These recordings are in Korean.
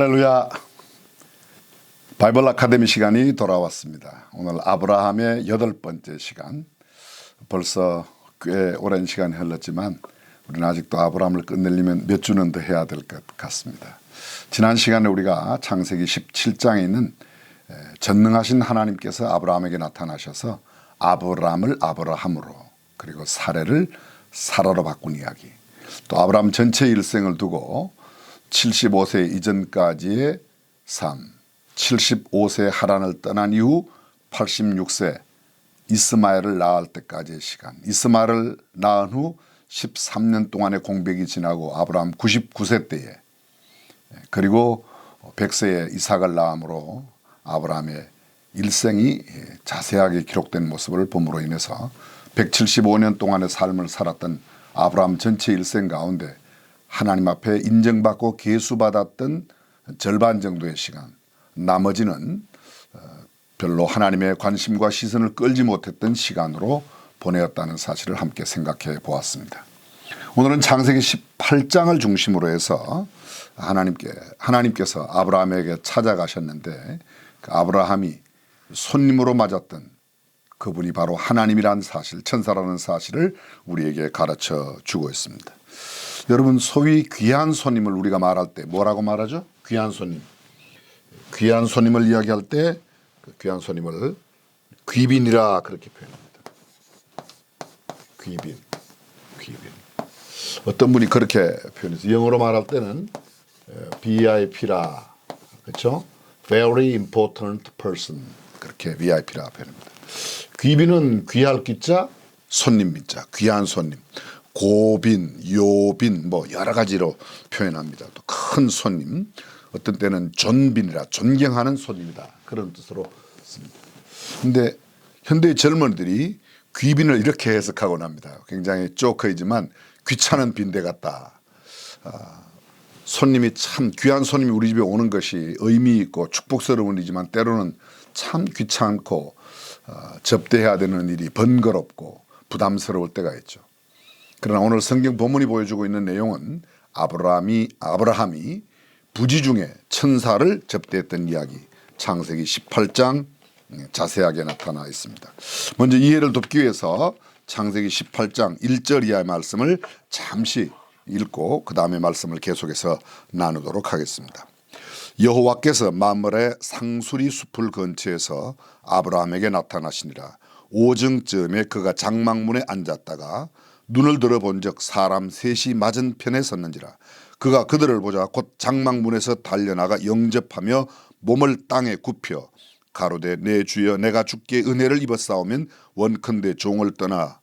할렐루야. 바이블 아카데미 시간이 돌아왔습니다. 오늘 아브라함의 여덟 번째 시간. 벌써 꽤 오랜 시간이 흘렀지만 우리는 아직도 아브라함을 끝내려면 몇 주는 더 해야 될 것 같습니다. 지난 시간에 우리가 창세기 17장에 있는 전능하신 하나님께서 아브라함에게 나타나셔서 아브라함을 아브라함으로 그리고 사례를 사라로 바꾼 이야기. 또 아브라함 전체 일생을 두고 75세 이전까지의 삶, 75세 하란을 떠난 이후 86세 이스마엘을 낳을 때까지의 시간, 이스마엘을 낳은 후 13년 동안의 공백이 지나고 아브라함 99세 때에 그리고 100세에 이삭을 낳음으로 아브라함의 일생이 자세하게 기록된 모습을 봄으로 인해서 175년 동안의 삶을 살았던 아브라함 전체 일생 가운데 하나님 앞에 인정받고 계수받았던 절반 정도의 시간, 나머지는 어, 별로 하나님의 관심과 시선을 끌지 못했던 시간으로 보내었다는 사실을 함께 생각해 보았습니다. 오늘은 창세기 18장을 중심으로 해서 하나님께 하나님께서 아브라함에게 찾아가셨는데 그 아브라함이 손님으로 맞았던 그분이 바로 하나님이라는 사실, 천사라는 사실을 우리에게 가르쳐 주고 있습니다. 여러분 소위 귀한 손님을 우리가 말할 때 뭐라고 말하죠? 귀한 손님. 귀한 손님을 이야기할 때 그 귀한 손님을 귀빈이라 그렇게 표현합니다. 귀빈, 귀빈. 어떤 분이 그렇게 표현해서 영어로 말할 때는 VIP라 그렇죠? Very important person 그렇게 VIP라 표현합니다. 귀빈은 귀할 귀자, 손님 민자, 귀한 손님. 고빈, 요빈 뭐 여러 가지로 표현합니다. 또 큰 손님, 어떤 때는 존빈이라 존경하는 손님이다 그런 뜻으로 씁니다. 근데 현대 젊은이들이 귀빈을 이렇게 해석하곤 합니다. 굉장히 조커이지만 귀찮은 빈대 같다. 아, 손님이 참 귀한 손님이 우리 집에 오는 것이 의미 있고 축복스러운 일이지만 때로는 참 귀찮고 어, 접대해야 되는 일이 번거롭고 부담스러울 때가 있죠. 그러나 오늘 성경 본문이 보여주고 있는 내용은 아브라함이 아브라함이 부지 중에 천사를 접대했던 이야기 창세기 18장 자세하게 나타나 있습니다. 먼저 이해를 돕기 위해서 창세기 18장 1절 이하의 말씀을 잠시 읽고 그 다음에 말씀을 계속해서 나누도록 하겠습니다. 여호와께서 만물의 상수리 숲을 근처에서 아브라함에게 나타나시니라 오정쯤에 그가 장막문에 앉았다가 눈을 들어본적 사람 셋이 맞은편에 섰는지라 그가 그들을 보자 곧 장막문에서 달려나가 영접하며 몸을 땅에 굽혀 가로되 내 주여 내가 주께 은혜를 입었사오면 원컨대 종을 떠나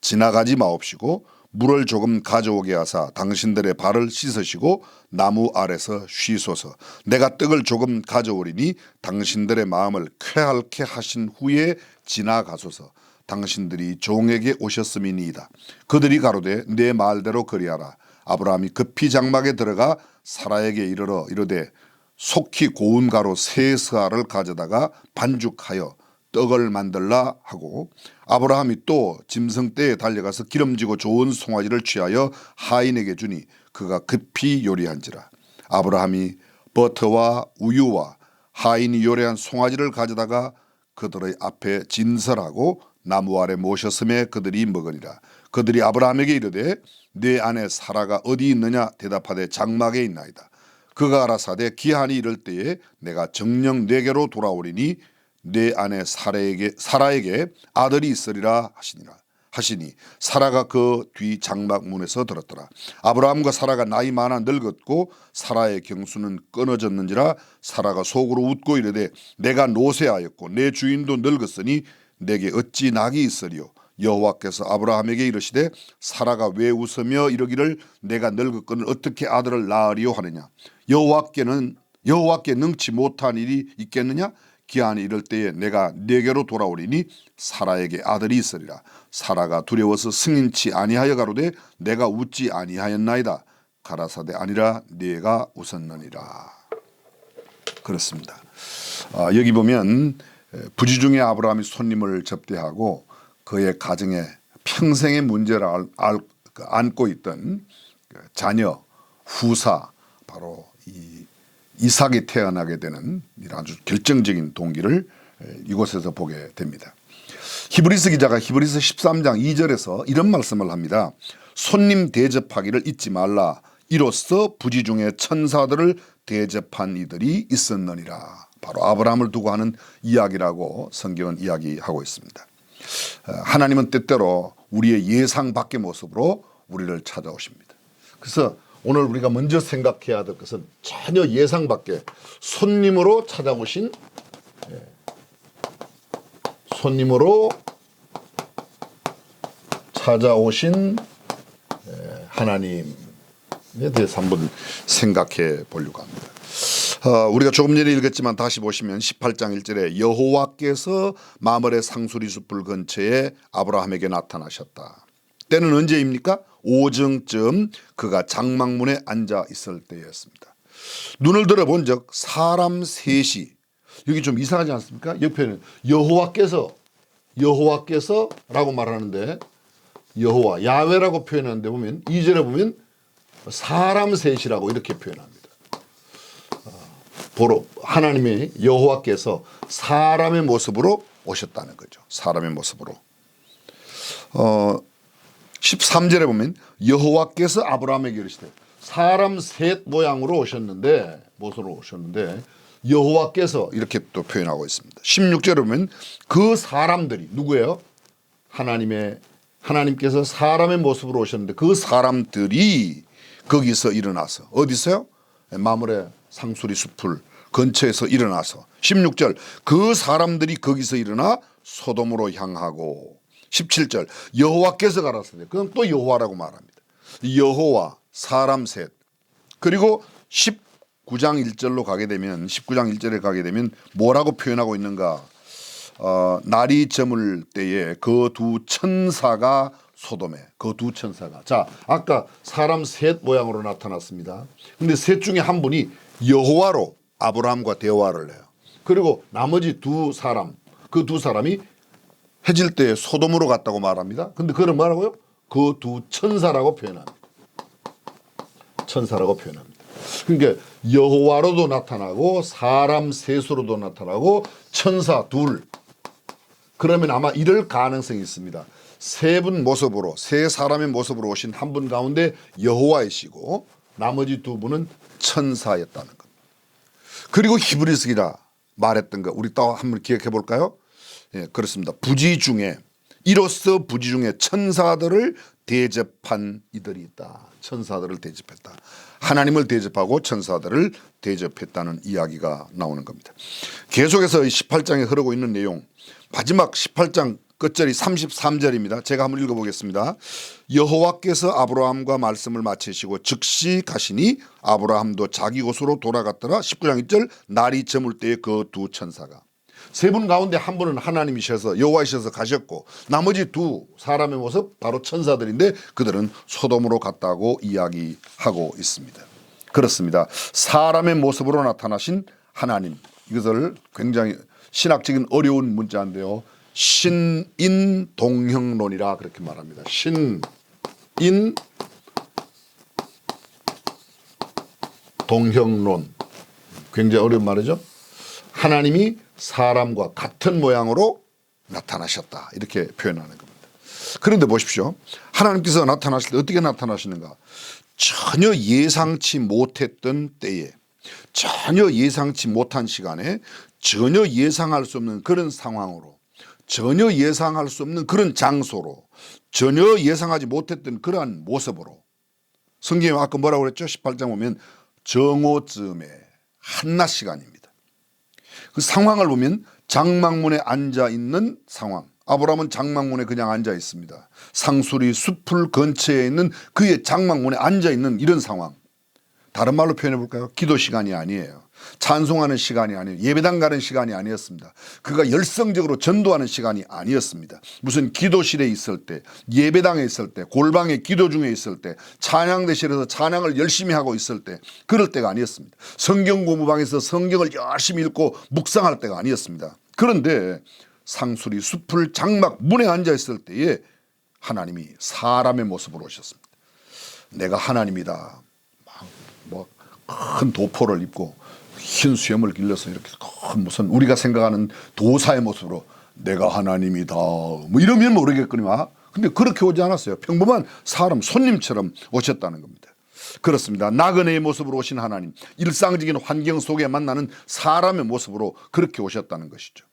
지나가지 마옵시고 물을 조금 가져오게 하사 당신들의 발을 씻으시고 나무 아래서 쉬소서. 내가 떡을 조금 가져오리니 당신들의 마음을 쾌활케 하신 후에 지나가소서 당신들이 종에게 오셨음이니이다. 그들이 가로되 내 말대로 그리하라. 아브라함이 급히 장막에 들어가 사라에게 이르러 이르되 속히 고운 가루 세 스아를 가져다가 반죽하여 떡을 만들라 하고 아브라함이 또 짐승 떼에 달려가서 기름지고 좋은 송아지를 취하여 하인에게 주니 그가 급히 요리한지라 아브라함이 버터와 우유와 하인이 요리한 송아지를 가져다가 그들의 앞에 진설하고 나무 아래 모셨음에 그들이 먹으리라. 그들이 아브라함에게 이르되 내 아내 사라가 어디 있느냐 대답하되 장막에 있나이다. 그가 알아사대 기한이 이럴 때에 내가 정령 내게로 돌아오리니 내 아내 사라에게 사라에게 아들이 있으리라 하시니라. 하시니 사라가 그 뒤 장막 문에서 들었더라. 아브라함과 사라가 나이 많아 늙었고 사라의 경수는 끊어졌는지라 사라가 속으로 웃고 이르되 내가 노쇠하였고 내 주인도 늙었으니 내게 어찌 낙이 있으리요? 여호와께서 아브라함에게 이르시되 사라가 왜 웃으며 이러기를 내가 늙었거늘 어떻게 아들을 낳으리요 하느냐? 여호와께는 여호와께 능치 못한 일이 있겠느냐? 기한이 이럴 때에 내가 내게로 돌아오리니 사라에게 아들이 있으리라. 사라가 두려워서 승인치 아니하여 가로되 내가 웃지 아니하였나이다. 가라사대 아니라 네가 웃었느니라. 그렇습니다. 아, 여기 보면 부지중에 아브라함이 손님을 접대하고 그의 가정에 평생의 문제를 알, 알, 안고 있던 그 자녀 후사 바로 이 이삭이 태어나게 되는 아주 결정적인 동기를 이곳에서 보게 됩니다. 히브리스 기자가 히브리스 13장 2절에서 이런 말씀을 합니다. 손님 대접하기를 잊지 말라. 이로써 부지 중에 천사들을 대접한 이들이 있었느니라. 바로 아브라함을 두고 하는 이야기라고 성경은 이야기하고 있습니다. 어, 하나님은 때때로 우리의 예상 밖의 모습으로 우리를 찾아오십니다. 그래서 오늘 우리가 먼저 생각해야 될 것은 전혀 예상 밖의 손님으로 찾아오신 예, 손님으로 찾아오신 예, 하나님에 대해서 한번 생각해 보려고 합니다. 어, 우리가 조금 전에 읽었지만 다시 보시면 18장 1절에 여호와께서 마물의 상수리 숲을 근처에 아브라함에게 나타나셨다. 때는 언제입니까? 오정쯤 그가 장막문에 앉아 있을 때였습니다. 눈을 들어본즉 사람 셋이 여기 좀 이상하지 않습니까? 옆에는 여호와께서 여호와께서라고 말하는데 여호와 야훼라고 표현하는데 보면 2절에 보면 사람 셋이라고 이렇게 표현합니다. 보러 하나님의 여호와께서 사람의 모습으로 오셨다는 거죠. 사람의 모습으로. 어 13절에 보면 여호와께서 아브라함에게 이르시되 사람 셋 모양으로 오셨는데 모습으로 오셨는데 여호와께서 이렇게 또 표현하고 있습니다. 16절에 보면 그 사람들이 누구예요? 하나님의 하나님께서 사람의 모습으로 오셨는데 그 사람들이 거기서 일어나서 어디서요? 마물의 상수리 숲을 근처에서 일어나서. 16절 그 사람들이 거기서 일어나 소돔으로 향하고. 17절 여호와께서 가라사대. 그건 또 여호와라고 말합니다. 여호와 사람 셋. 그리고 19장 1절로 가게 되면 19장 1절에 가게 되면 뭐라고 표현하고 있는가? 어, 날이 저물 때에 그 두 천사가 소돔에. 그 두 천사가. 자 아까 사람 셋 모양으로 나타났습니다. 근데 셋 중에 한 분이 여호와로 아브라함과 대화를 해요. 그리고 나머지 두 사람 그 두 사람이 해질 때 소돔으로 갔다고 말합니다. 근데 그는 뭐라고요? 그 두 천사라고 표현합니다. 천사라고 표현합니다. 그러니까 여호와로도 나타나고 사람 셋으로도 나타나고 천사 둘 그러면 아마 이럴 가능성이 있습니다. 세 분 모습으로 세 사람의 모습으로 오신 한 분 가운데 여호와이시고 나머지 두 분은 천사였다는. 그리고 히브리스기라 말했던 거 우리 또 한번 기억해 볼까요? 예, 그렇습니다. 부지 중에 이로써 부지 중에 천사들을 대접한 이들이 있다. 천사들을 대접했다. 하나님을 대접하고 천사들을 대접했다는 이야기가 나오는 겁니다. 계속해서 18장에 흐르고 있는 내용 마지막 18장 끝절이 33절입니다. 제가 한번 읽어보겠습니다. 여호와께서 아브라함과 말씀을 마치시고 즉시 가시니 아브라함도 자기 곳으로 돌아갔더라. 19장 1절 날이 저물 때에 그 두 천사가 세 분 가운데 한 분은 하나님이셔서 여호와이셔서 가셨고 나머지 두 사람의 모습 바로 천사들인데 그들은 소돔으로 갔다고 이야기하고 있습니다. 그렇습니다. 사람의 모습으로 나타나신 하나님 이것을 굉장히 신학적인 어려운 문자인데요. 신인 동형론이라 그렇게 말합니다. 신인 동형론 굉장히 어려운 말이죠. 하나님이 사람과 같은 모양으로 나타나셨다 이렇게 표현하는 겁니다. 그런데 보십시오. 하나님께서 나타나실 때 어떻게 나타나시는가? 전혀 예상치 못했던 때에 전혀 예상치 못한 시간에 전혀 예상할 수 없는 그런 상황으로 전혀 예상할 수 없는 그런 장소로 전혀 예상하지 못했던 그러한 모습으로 성경에 아까 뭐라고 그랬죠? 18장 보면 정오쯤에 한낮 시간입니다. 그 상황을 보면 장막문에 앉아 있는 상황. 아브라함은 장막문에 그냥 앉아 있습니다. 상수리 숲을 근처에 있는 그의 장막문에 앉아 있는 이런 상황. 다른 말로 표현해 볼까요? 기도 시간이 아니에요. 찬송하는 시간이 아니에요. 예배당 가는 시간이 아니었습니다. 그가 열성적으로 전도하는 시간이 아니었습니다. 무슨 기도실에 있을 때, 예배당에 있을 때, 골방에 기도 중에 있을 때, 찬양대실에서 찬양을 열심히 하고 있을 때, 그럴 때가 아니었습니다. 성경 공부방에서 성경을 열심히 읽고 묵상할 때가 아니었습니다. 그런데 상수리 숲을 장막 문에 앉아 있을 때에 하나님이 사람의 모습으로 오셨습니다. 내가 하나님이다. 뭐큰 도포를 입고 흰 수염을 길러서 이렇게 큰 무슨 우리가 생각하는 도사의 모습으로 내가 하나님이다 뭐 이러면 모르겠거니와 근데 그렇게 오지 않았어요. 평범한 사람 손님처럼 오셨다는 겁니다. 그렇습니다. 나그네의 모습으로 오신 하나님, 일상적인 환경 속에 만나는 사람의 모습으로 그렇게 오셨다는 것이죠.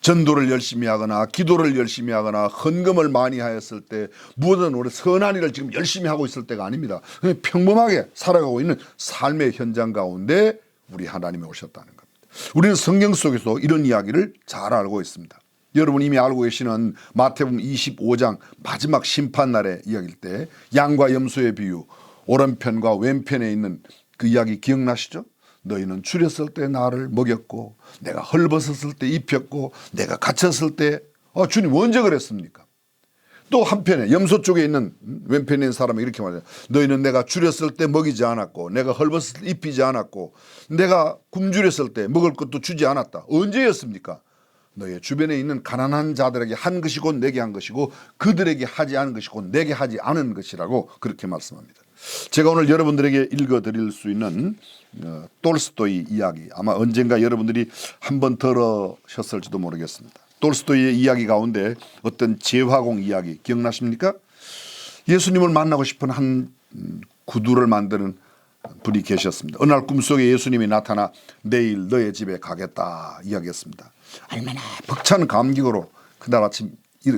전도를 열심히 하거나 기도를 열심히 하거나 헌금을 많이 하였을 때 무엇은 우리 선한 일을 지금 열심히 하고 있을 때가 아닙니다. 평범하게 살아가고 있는 삶의 현장 가운데 우리 하나님이 오셨다는 겁니다. 우리는 성경 속에서 이런 이야기를 잘 알고 있습니다. 여러분 이미 알고 계시는 마태복음 25장 마지막 심판 날의 이야기일 때 양과 염소의 비유 오른편과 왼편에 있는 그 이야기 기억나시죠? 너희는 줄였을 때 나를 먹였고 내가 헐벗었을 때 입혔고 내가 갇혔을 때 아, 주님 언제 그랬습니까? 또 한편에 염소 쪽에 있는 음, 왼편에 있는 사람이 이렇게 말해요. 너희는 내가 줄였을 때 먹이지 않았고 내가 헐벗을 때 입히지 않았고 내가 굶주렸을 때 먹을 것도 주지 않았다. 언제였습니까? 너의 주변에 있는 가난한 자들에게 한 것이 곧 내게 한 것이고 그들에게 하지 않은 것이 곧 내게 하지 않은 것이라고 그렇게 말씀합니다. 제가 오늘 여러분들에게 읽어드릴 수 있는 어, 톨스토이 이야기 아마 언젠가 여러분들이 한번 들으셨을지도 모르겠습니다. 톨스토이의 이야기 가운데 어떤 재화공 이야기 기억나십니까? 예수님을 만나고 싶은 한 음, 구두를 만드는 분이 계셨습니다. 어느 날 꿈속에 예수님이 나타나 내일 너의 집에 가겠다 이야기했습니다. 얼마나 벅찬 감격으로 그날 아침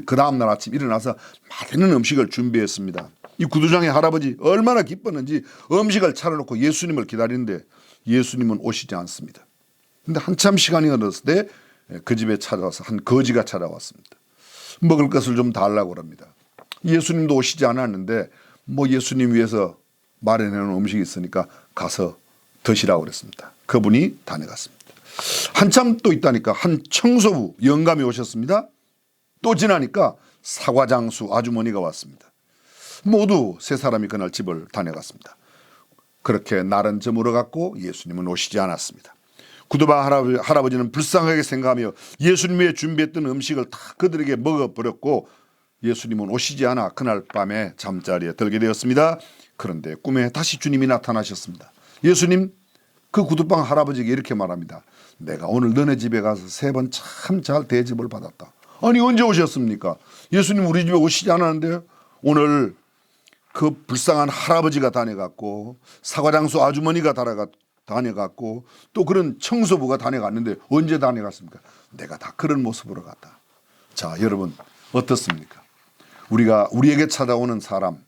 그 다음 날 아침 일어나서 맛있는 음식을 준비했습니다. 이 구두장의 할아버지 얼마나 기뻤는지 음식을 차려놓고 예수님을 기다리는데 예수님은 오시지 않습니다. 근데 한참 시간이 흘렀을 때 그 집에 찾아와서 한 거지가 찾아왔습니다. 먹을 것을 좀 달라고 합니다. 예수님도 오시지 않았는데 뭐 예수님 위해서 마련해놓은 음식이 있으니까 가서 드시라고 그랬습니다. 그분이 다녀갔습니다. 한참 또 있다니까 한 청소부 영감이 오셨습니다. 또 지나니까 사과장수 아주머니가 왔습니다. 모두 세 사람이 그날 집을 다녀갔습니다. 그렇게 날은 저물어 갔고 예수님은 오시지 않았습니다. 구두바 할아버지, 는 불쌍하게 생각하며 예수님의 준비했던 음식을 다 그들에게 먹어버렸고 예수님은 오시지 않아 그날 밤에 잠자리에 들게 되었습니다. 그런데 꿈에 다시 주님이 나타나셨습니다. 예수님 그 구두방 할아버지에게 이렇게 말합니다. 내가 오늘 너네 집에 가서 세 번 참 잘 대접을 받았다. 아니 언제 오셨습니까? 예수님 우리 집에 오시지 않았는데 오늘 그 불쌍한 할아버지가 다녀갔고 사과장수 아주머니가 다녀갔, 다녀갔고 또 그런 청소부가 다녀갔는데 언제 다녀갔습니까? 내가 다 그런 모습으로 갔다. 자 여러분 어떻습니까? 우리가 우리에게 찾아오는 사람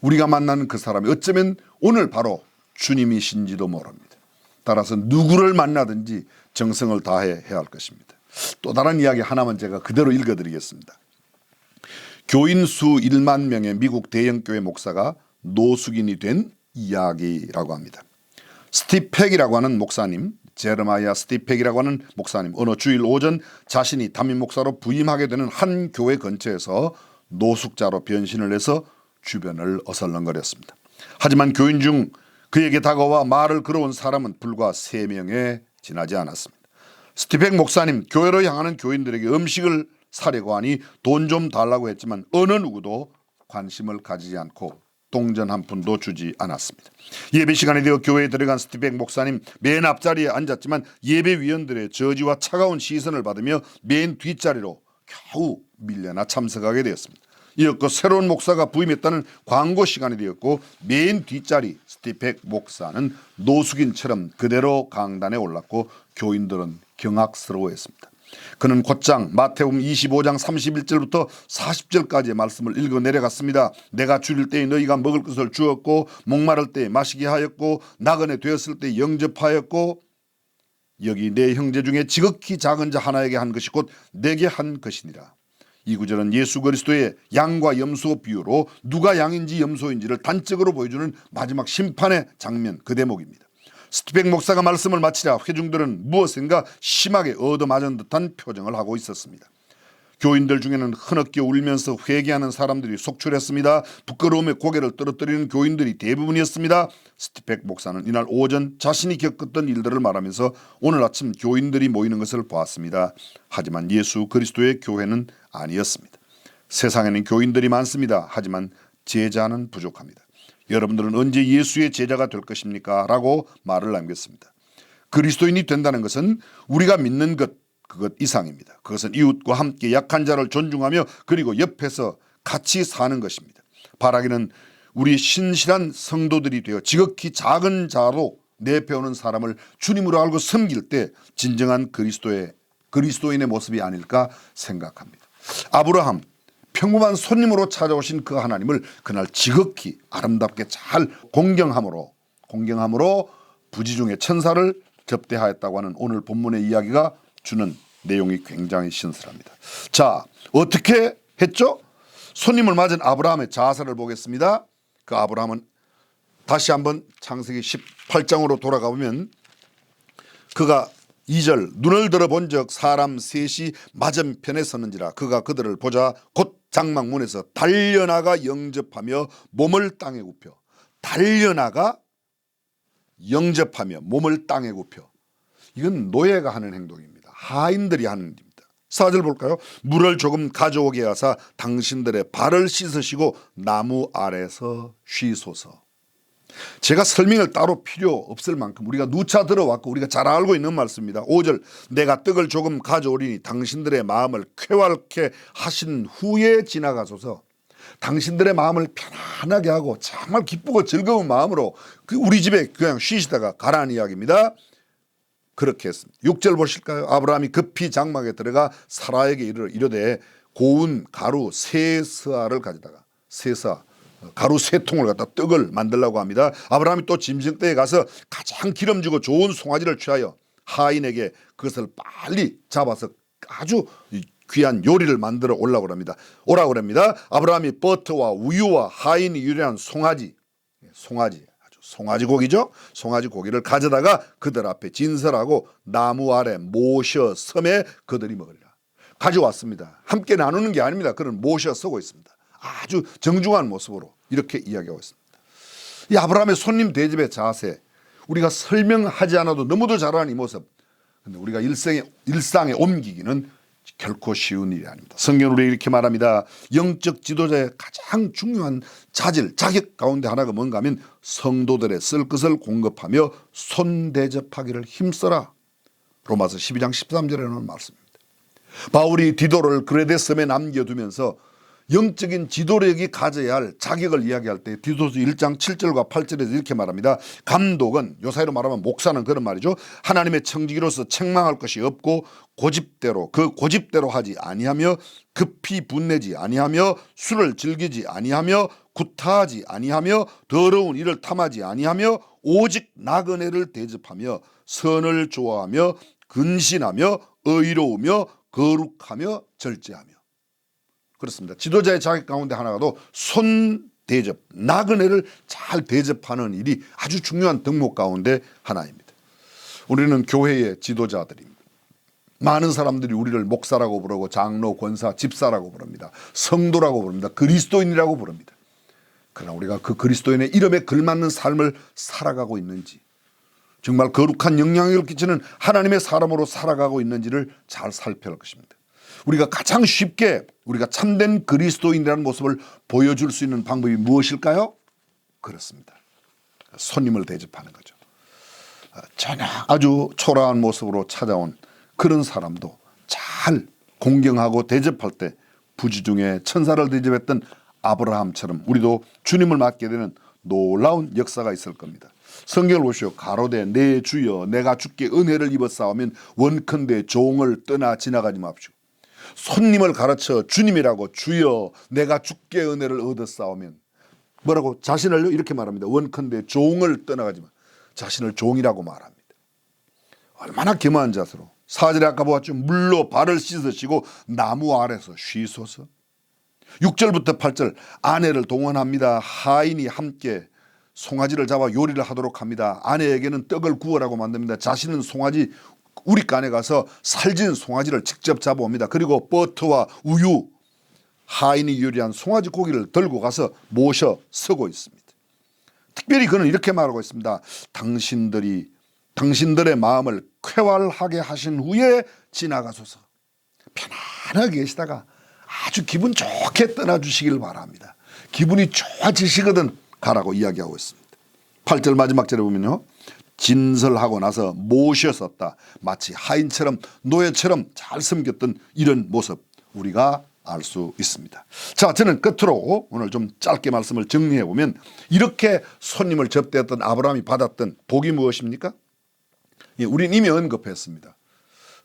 우리가 만나는 그 사람이 어쩌면 오늘 바로 주님이신지도 모릅니다. 따라서 누구를 만나든지 정성을 다해 해야 할 것입니다. 또 다른 이야기 하나만 제가 그대로 읽어드리겠습니다. 교인 수 1만 명의 미국 대형교회 목사가 노숙인이 된 이야기라고 합니다. 스티펙이라고 하는 목사님, 제르마야 스티펙이라고 하는 목사님 어느 주일 오전 자신이 담임 목사로 부임하게 되는 한 교회 근처에서 노숙자로 변신을 해서 주변을 어슬렁거렸습니다. 하지만 교인 중 그에게 다가와 말을 걸어온 사람은 불과 세 명에 지나지 않았습니다. 스티펙 목사님 교회로 향하는 교인들에게 음식을 하니 돈좀 달라고 했지만 어느 누구도 관심을 가지지 않고 동전 한 푼도 주지 않았습니다. 예배 시간이 되어 교회에 들어간 스티백 목사님 맨 앞자리에 앉았지만 예배위원들의 저지와 차가운 시선을 받으며 맨 뒷자리로 겨우 밀려나 참석하게 되었습니다. 이었고 새로운 목사가 부임했다는 광고 시간이 되었고 맨 뒷자리 스티펙 목사는 노숙인처럼 그대로 강단에 올랐고 교인들은 경악스러워했습니다. 그는 곧장 마태복음 25장 31절부터 40절까지의 말씀을 읽어 내려갔습니다. 내가 줄일 때에 너희가 먹을 것을 주었고 목마를 때에 마시게 하였고 나그네 되었을 때 영접하였고 여기 내 형제 중에 지극히 작은 자 하나에게 한 것이 곧 내게 한 것이니라. 이 구절은 예수 그리스도의 양과 염소 비유로 누가 양인지 염소인지를 단적으로 보여주는 마지막 심판의 장면 그 대목입니다. 스티백 목사가 말씀을 마치자 회중들은 무엇인가 심하게 얻어맞은 듯한 표정을 하고 있었습니다. 교인들 중에는 흐느껴 울면서 회개하는 사람들이 속출했습니다. 부끄러움에 고개를 떨어뜨리는 교인들이 대부분이었습니다. 스티펙 목사는 이날 오전 자신이 겪었던 일들을 말하면서 오늘 아침 교인들이 모이는 것을 보았습니다. 하지만 예수 그리스도의 교회는 아니었습니다. 세상에는 교인들이 많습니다. 하지만 제자는 부족합니다. 여러분들은 언제 예수의 제자가 될 것입니까? 라고 말을 남겼습니다. 그리스도인이 된다는 것은 우리가 믿는 것 그것 이상입니다. 그것은 이웃과 함께 약한 자를 존중하며 그리고 옆에서 같이 사는 것입니다. 바라기는 우리 신실한 성도들이 되어 지극히 작은 자로 내페오는 사람을 주님으로 알고 섬길 때 진정한 그리스도의 그리스도인의 모습이 아닐까 생각합니다. 아브라함 평범한 손님으로 찾아오신 그 하나님을 그날 지극히 아름답게 잘 공경함으로 공경함으로 부지 중의 천사를 접대하였다고 하는 오늘 본문의 이야기가 주는 내용이 굉장히 신선합니다. 자, 어떻게 했죠? 손님을 맞은 아브라함의 자세를 보겠습니다. 그 아브라함은 다시 한번 창세기 18장으로 돌아가 보면 그가 2절 눈을 들어본 적 사람 셋이 맞은편에 섰는지라 그가 그들을 보자 곧 장막문에서 달려나가 영접하며 몸을 땅에 굽혀 달려나가 영접하며 몸을 땅에 굽혀 이건 노예가 하는 행동입니다. 하인들이 하는 일입니다. 사절 볼까요? 물을 조금 가져오게 하사 당신들의 발을 씻으시고 나무 아래서 쉬소서. 제가 설명을 따로 필요 없을 만큼 우리가 누차 들어왔고 우리가 잘 알고 있는 말씀입니다. 5절 내가 떡을 조금 가져오리니 당신들의 마음을 쾌활케 하신 후에 지나가소서. 당신들의 마음을 편안하게 하고 정말 기쁘고 즐거운 마음으로 그 우리 집에 그냥 쉬시다가 가라는 이야기입니다. 그렇게 했습니다. 6절 보실까요? 아브라함이 급히 장막에 들어가 사라에게 이르 이르되 고운 가루 세 스아를 가져다가 세사 가루 세 통을 갖다 떡을 만들라고 합니다. 아브라함이 또 짐승대에 가서 가장 기름지고 좋은 송아지를 취하여 하인에게 그것을 빨리 잡아서 아주 귀한 요리를 만들어 올라고 합니다. 오라고 합니다. 아브라함이 버터와 우유와 하인이 유리한 송아지, 송아지 아주 송아지 고기죠. 송아지 고기를 가져다가 그들 앞에 진설하고 나무 아래 모셔 섬에 그들이 먹으리라. 가져왔습니다. 함께 나누는 게 아닙니다. 그는 모셔 서고 있습니다. 아주 정중한 모습으로 이렇게 이야기하고 있습니다. 이 아브라함의 손님 대접의 자세, 우리가 설명하지 않아도 너무도 잘하는 이 모습. 근데 우리가 일생에 일상에 옮기기는 결코 쉬운 일이 아닙니다. 성경으로 이렇게 말합니다. 영적 지도자의 가장 중요한 자질, 자격 가운데 하나가 뭔가 하면 성도들의 쓸 것을 공급하며 손대접하기를 힘써라. 로마서 12장 13절에 나오는 말씀입니다. 바울이 디도를 그레데 섬에 남겨두면서 영적인 지도력이 가져야 할 자격을 이야기할 때 디도서 1장 7절과 8절에서 이렇게 말합니다. 감독은 요사이로 말하면 목사는 그런 말이죠. 하나님의 청지기로서 책망할 것이 없고 고집대로 그 고집대로 하지 아니하며 급히 분내지 아니하며 술을 즐기지 아니하며 구타하지 아니하며 더러운 일을 탐하지 아니하며 오직 나그네를 대접하며 선을 좋아하며 근신하며 의로우며 거룩하며 절제하며 그렇습니다. 지도자의 자격 가운데 하나가도 손 대접, 나그네를 잘 대접하는 일이 아주 중요한 덕목 가운데 하나입니다. 우리는 교회의 지도자들입니다. 많은 사람들이 우리를 목사라고 부르고 장로, 권사, 집사라고 부릅니다. 성도라고 부릅니다. 그리스도인이라고 부릅니다. 그러나 우리가 그 그리스도인의 이름에 걸맞는 삶을 살아가고 있는지 정말 거룩한 영향력을 끼치는 하나님의 사람으로 살아가고 있는지를 잘 살펴볼 것입니다. 우리가 가장 쉽게 우리가 참된 그리스도인이라는 모습을 보여줄 수 있는 방법이 무엇일까요? 그렇습니다. 손님을 대접하는 거죠. 전혀 아주 초라한 모습으로 찾아온 그런 사람도 잘 공경하고 대접할 때 부지 중에 천사를 대접했던 아브라함처럼 우리도 주님을 맞게 되는 놀라운 역사가 있을 겁니다. 성경을 보시오. 가로되 내 주여 내가 주께 은혜를 싸우면 원컨대 종을 떠나 지나가지 마십시오. 손님을 가르쳐 주님이라고 주여 내가 주께 은혜를 싸우면 뭐라고 자신을 이렇게 말합니다. 원컨대 종을 떠나가지 마. 자신을 종이라고 말합니다. 얼마나 겸한 자세로 사절에 아까 보았죠. 물로 발을 씻으시고 나무 아래서 쉬소서. 6절부터 8절 아내를 동원합니다. 하인이 함께 송아지를 잡아 요리를 하도록 합니다. 아내에게는 떡을 구워라고 만듭니다. 자신은 송아지 우리 간에 가서 살진 송아지를 직접 잡아옵니다. 그리고 버터와 우유 하인이 요리한 송아지 고기를 들고 가서 모셔 서고 있습니다. 특별히 그는 이렇게 말하고 있습니다. 당신들이 당신들의 마음을 쾌활하게 하신 후에 지나가소서. 편안하게 계시다가 아주 기분 좋게 떠나주시길 바랍니다. 기분이 좋아지시거든 가라고 이야기하고 있습니다. 8절 마지막 절에 보면요. 진설하고 나서 모셨었다. 마치 하인처럼 노예처럼 잘 섬겼던 이런 모습 우리가 알 수 있습니다. 자, 저는 끝으로 오늘 좀 짧게 말씀을 정리해 보면 이렇게 손님을 접대했던 아브라함이 받았던 복이 무엇입니까? 예, 우린 이미 언급했습니다.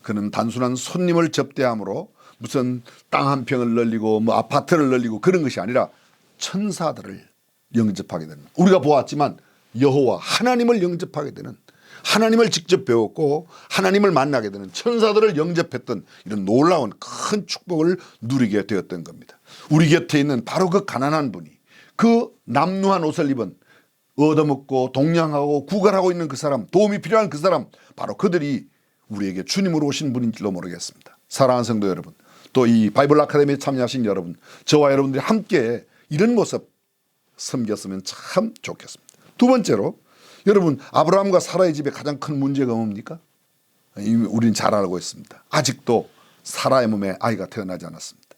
그는 단순한 손님을 접대함으로 무슨 땅 한 평을 늘리고 뭐 아파트를 늘리고 그런 것이 아니라 천사들을 영접하게 되는 우리가 보았지만 여호와 하나님을 영접하게 되는 하나님을 직접 배웠고 하나님을 만나게 되는 천사들을 영접했던 이런 놀라운 큰 축복을 누리게 되었던 겁니다. 우리 곁에 있는 바로 그 가난한 분이 그 남루한 옷을 입은 얻어먹고 동냥하고 구걸하고 있는 그 사람 도움이 필요한 그 사람 바로 그들이 우리에게 주님으로 오신 분인지도 모르겠습니다. 사랑하는 성도 여러분 또 이 바이블 아카데미에 참여하신 여러분 저와 여러분들이 함께 이런 모습 섬겼으면 참 좋겠습니다. 두 번째로 여러분 아브라함과 사라의 집에 가장 큰 문제가 뭡니까? 우리는 잘 알고 있습니다. 아직도 사라의 몸에 아이가 태어나지 않았습니다.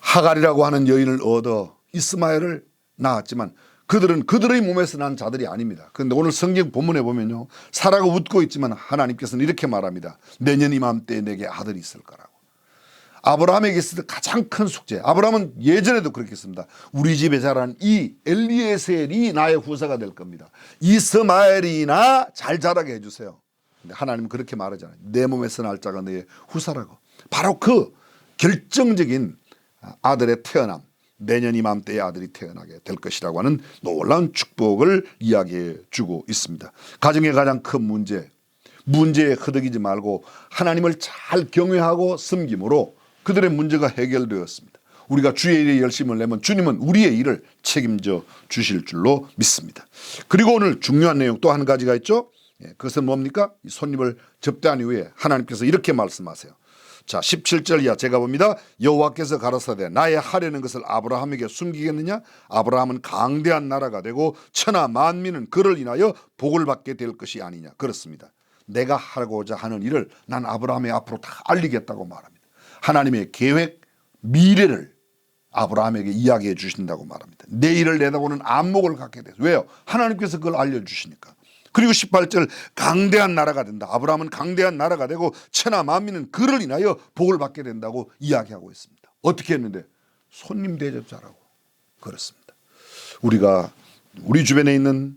하갈이라고 하는 여인을 얻어 이스마엘을 낳았지만 그들은 그들의 몸에서 난 자들이 아닙니다. 그런데 오늘 성경 본문에 보면요. 사라가 웃고 있지만 하나님께서는 이렇게 말합니다. 내년 이맘때 내게 아들이 있을 거라고. 아브라함에게 있을 가장 큰 숙제. 아브라함은 예전에도 그렇게 했습니다. 우리 집에 자란 이 엘리에셀이 나의 후사가 될 겁니다. 이스마엘이나 잘 자라게 해주세요. 근데 하나님은 그렇게 말하잖아요. 내 몸에서 날 자가 내 후사라고. 바로 그 결정적인 아들의 태어남. 내년 이맘때에 아들이 태어나게 될 것이라고 하는 놀라운 축복을 이야기해 주고 있습니다. 가정의 가장 큰 문제, 문제에 허덕이지 말고 하나님을 잘 경외하고 섬김으로 그들의 문제가 해결되었습니다. 우리가 주의 일에 열심을 내면 주님은 우리의 일을 책임져 주실 줄로 믿습니다. 그리고 오늘 중요한 내용 또 한 가지가 있죠. 예, 그것은 뭡니까? 이 손님을 접대한 이후에 하나님께서 이렇게 말씀하세요. 자, 17절 이하 제가 봅니다. 여호와께서 가라사대 나의 하려는 것을 아브라함에게 숨기겠느냐? 아브라함은 강대한 나라가 되고 천하 만민은 그를 인하여 복을 받게 될 것이 아니냐. 그렇습니다. 내가 하고자 하는 일을 난 아브라함의 앞으로 다 알리겠다고 말합니다. 하나님의 계획, 미래를 아브라함에게 이야기해 주신다고 말합니다. 내일을 내다보는 안목을 갖게 돼서 왜요? 하나님께서 그걸 알려주시니까. 그리고 18절 강대한 나라가 된다. 아브라함은 강대한 나라가 되고 천하 만민은 그를 인하여 복을 받게 된다고 이야기하고 있습니다. 어떻게 했는데 손님 대접자라고 그렇습니다. 우리가 우리 주변에 있는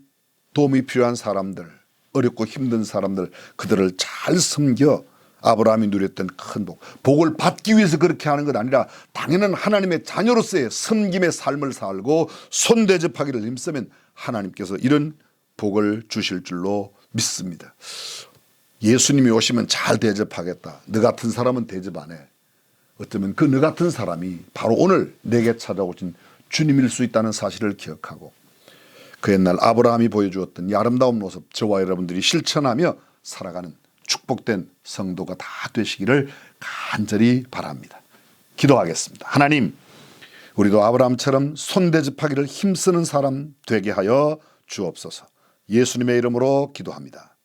도움이 필요한 사람들, 어렵고 힘든 사람들 그들을 잘 섬겨 아브라함이 누렸던 큰 복. 복을 받기 위해서 그렇게 하는 것 아니라 당연한 하나님의 자녀로서의 섬김의 삶을 살고 손 대접하기를 힘쓰면 하나님께서 이런 복을 주실 줄로 믿습니다. 예수님이 오시면 잘 대접하겠다. 너 같은 사람은 대접 안 해. 어쩌면 그 너 같은 사람이 바로 오늘 내게 찾아오신 주님일 수 있다는 사실을 기억하고 그 옛날 아브라함이 보여주었던 이 아름다운 모습 저와 여러분들이 실천하며 살아가는 축복된 성도가 다 되시기를 간절히 바랍니다. 기도하겠습니다. 하나님, 우리도 아브라함처럼 손대접하기를 힘쓰는 사람 되게 하여 주옵소서. 예수님의 이름으로 기도합니다.